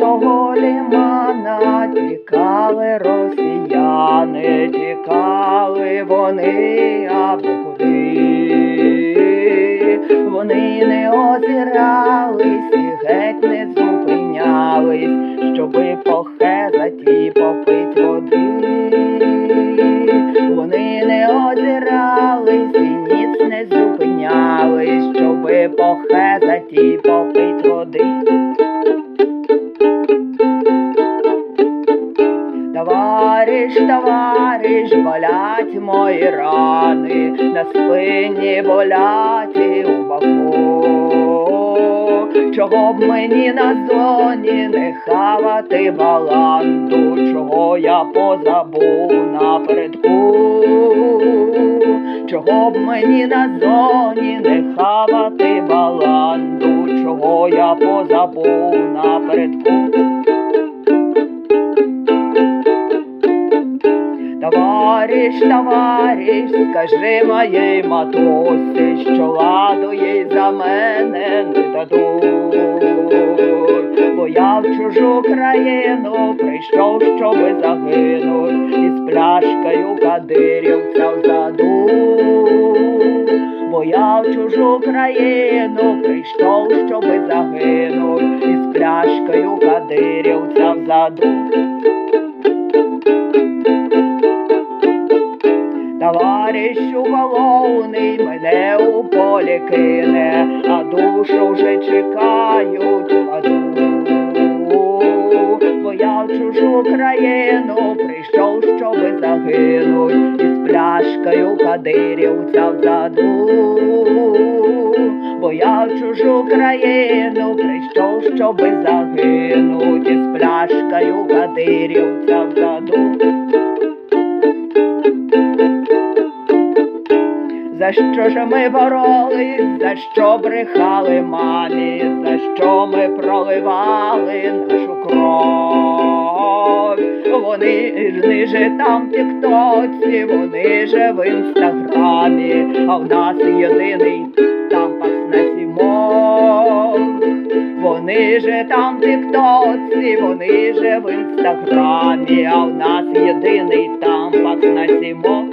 того лімана тікали росіяни, тікали вони аби куди. Вони не озирались і геть не зупинялись, щоби похезать і попить води. Вони не озирались і ніц не зупинялись, щоби похезать і попить води. Товариш, болять мої рани, на спині болять і у боку. Чого б мені на зоні не хавати баланду, чого я позабув напередку, чого б мені на зоні не хавати баланду, чого я позабув напередку. Товариш, товариш, скажи моїй матусі, що ладу їй за мене не дадуть, бо я в чужу країну прийшов, щоби загинуть, із пляшкою кадирівця взаду, бо я в чужу країну прийшов, щоби загинуть, із пляшкою кадирівця взаду. Товаришу головний мене у полі кине, а душу вже чекають аду. Бо я в чужу країну прийшов, щоби загинуть, із пляшкою кадирівця взаду. Бо я в чужу країну прийшов, щоби загинуть, із пляшкою кадирівця взаду. За що ж ми боролись, за що брехали мамі, за що ми проливали нашу кров. Вони ж же там в тіктоці, вони же в інстаграмі, а в нас єдиний там пакс на сімох. Вони же там в тіктоці, вони же в інстаграмі, а в нас єдиний там пакс на сімох.